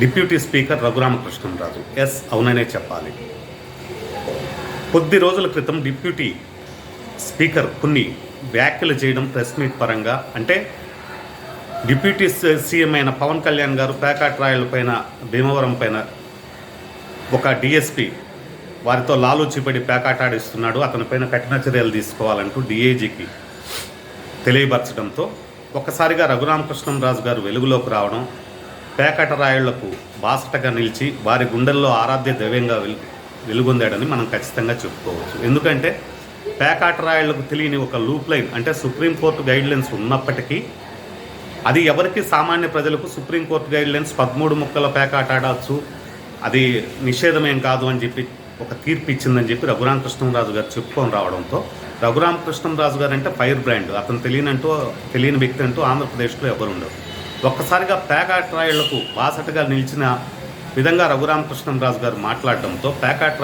Deputy speaker Raghurama Krishnam Raju yes అవుననే చెప్పాలి. కొద్ది రోజుల క్రితం డిప్యూటీ స్పీకర్ కొన్ని వ్యాఖ్యలు చేయడం ప్రెస్ మీట్ పరంగా అంటే డిప్యూటీ సీఎం అయిన పవన్ కళ్యాణ్ గారు పేకాట రాయల పైన భీమవరం పైన ఒక డిఎస్పి వారితో లాలూచిపడి పేకాట ఆడిస్తున్నాడు. అతనిపైన కఠిన చర్యలు తీసుకోవాలంటూ డిఏజీకి తెలియపరచడంతో ఒక్కసారిగా రఘురామకృష్ణంరాజు గారు వెలుగులోకి రావడం పేకాట రాయుళ్ళకు బాసటగా నిలిచి వారి గుండెల్లో ఆరాధ్య దైవ్యంగా వెలు వెలుగొందాడని మనం ఖచ్చితంగా చెప్పుకోవచ్చు. ఎందుకంటే పేకాట రాయుళ్ళకు తెలియని ఒక లూప్ లైన్ అంటే సుప్రీంకోర్టు గైడ్లైన్స్ ఉన్నప్పటికీ అది ఎవరికి సామాన్య ప్రజలకు సుప్రీంకోర్టు గైడ్లైన్స్ పదమూడు ముక్కల పేకాట ఆడవచ్చు అది నిషేధమేం కాదు అని చెప్పి ఒక తీర్పు ఇచ్చిందని చెప్పి రఘురామ కృష్ణంరాజు గారు చెప్పుకొని రావడంతో రఘురామ కృష్ణంరాజు గారు అంటే ఫైర్ బ్రాండ్. అతను తెలియనంటూ తెలియని వ్యక్తి అంటూ ఆంధ్రప్రదేశ్లో ఎవరు ఉండరు. ఒక్కసారిగా పేకాట బాసటగా నిలిచిన విధంగా రఘురామకృష్ణంరాజు గారు మాట్లాడడంతో పేకాట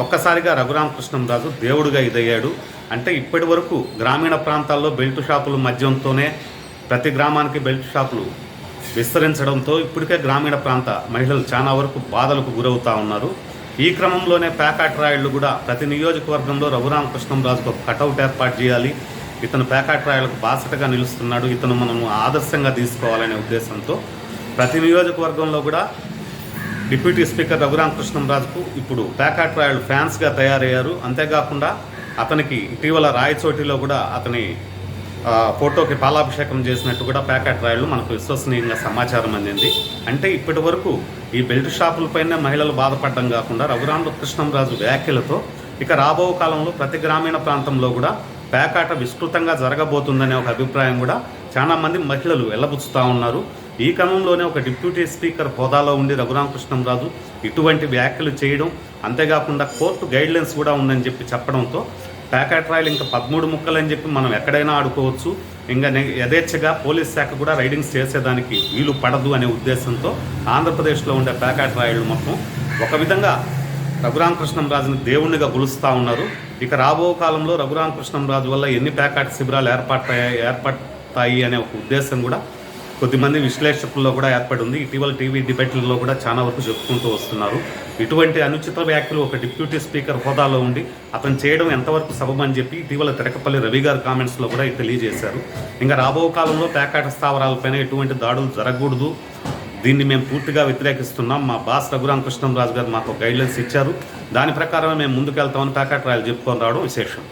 ఒక్కసారిగా రఘురామకృష్ణంరాజు దేవుడిగా ఇదయ్యాడు. అంటే ఇప్పటి వరకు గ్రామీణ ప్రాంతాల్లో బెల్ట్ షాపుల మద్యంతోనే ప్రతి గ్రామానికి బెల్ట్ షాపులు విస్తరించడంతో ఇప్పటికే గ్రామీణ ప్రాంత మహిళలు చాలా వరకు బాధలకు గురవుతా ఉన్నారు. ఈ క్రమంలోనే పేకాట రాయుళ్ళు కూడా ప్రతి నియోజకవర్గంలో రఘురామకృష్ణంరాజుకు ఒక కటౌట్ ఏర్పాటు చేయాలి. ఇతను పేకాట రాయులకు బాసటగా నిలుస్తున్నాడు. ఇతను మనము ఆదర్శంగా తీసుకోవాలనే ఉద్దేశంతో ప్రతి నియోజకవర్గంలో కూడా డిప్యూటీ స్పీకర్ రఘురామకృష్ణంరాజుకు ఇప్పుడు పేకాట రాయలు ఫ్యాన్స్గా తయారయ్యారు. అంతేకాకుండా అతనికి ఇటీవల రాయచోటిలో కూడా అతని ఫోటోకి పాలాభిషేకం చేసినట్టు కూడా ప్యాకెట్ రాయలు మనకు విశ్వసనీయంగా సమాచారం అందింది. అంటే ఇప్పటి వరకు ఈ బెల్ట్ షాపులపైనే మహిళలు బాధపడడం కాకుండా రఘురామ కృష్ణంరాజు వ్యాఖ్యలతో ఇక రాబో కాలంలో ప్రతి గ్రామీణ ప్రాంతంలో కూడా పేకాట విస్తృతంగా జరగబోతుందనే ఒక అభిప్రాయం కూడా చాలా మంది మహిళలు వెళ్ళబుచ్చుతూ ఉన్నారు. ఈ క్రమంలోనే ఒక డిప్యూటీ స్పీకర్ హోదాలో ఉండి రఘురామకృష్ణంరాజు ఇటువంటి వ్యాఖ్యలు చేయడం అంతేకాకుండా కోర్టు గైడ్లైన్స్ కూడా ఉందని చెప్పి చెప్పడంతో ప్యాకెట్ రాయలు ఇంకా పదమూడు ముక్కలు అని చెప్పి మనం ఎక్కడైనా ఆడుకోవచ్చు. ఇంకా యథేచ్ఛగా పోలీస్ శాఖ కూడా రైడింగ్స్ చేసేదానికి వీలు పడదు అనే ఉద్దేశంతో ఆంధ్రప్రదేశ్లో ఉండే ప్యాకెట్ రాయలు మొత్తం ఒక విధంగా రఘురామకృష్ణం రాజుని దేవుణ్ణిగా కొలుస్తూ ఉన్నారు. ఇక రాబో కాలంలో రఘురామకృష్ణంరాజు వల్ల ఎన్ని ప్యాకాట్ శిబిరాలు ఏర్పడతాయి ఏర్పడతాయి అనే ఒక ఉద్దేశం కూడా కొద్దిమంది విశ్లేషకుల్లో కూడా ఏర్పడి ఉంది ఇటీవల టీవీ డిబేట్లలో కూడా చాలా వరకు చెప్పుకుంటూ వస్తున్నారు. ఇటువంటి అనుచిత వ్యాఖ్యలు ఒక డిప్యూటీ స్పీకర్ హోదాలో ఉండి అతను చేయడం ఎంతవరకు సబమని చెప్పి ఇటీవల తిరకపల్లి రవి గారు కామెంట్స్లో కూడా తెలియజేశారు. ఇంకా రాబో కాలంలో ప్యాకాట స్థావరాలపైన ఎటువంటి దాడులు జరగకూడదు. దీన్ని మేము పూర్తిగా వ్యతిరేకిస్తున్నాం. మా బాస్ రఘురామ కృష్ణంరాజు గారు మాకు గైడ్లైన్స్ ఇచ్చారు. దాని ప్రకారమే మేము ముందుకు వెళ్తామని ప్యాకెట్ రాయలు చెప్పుకొని రావడం విశేషం.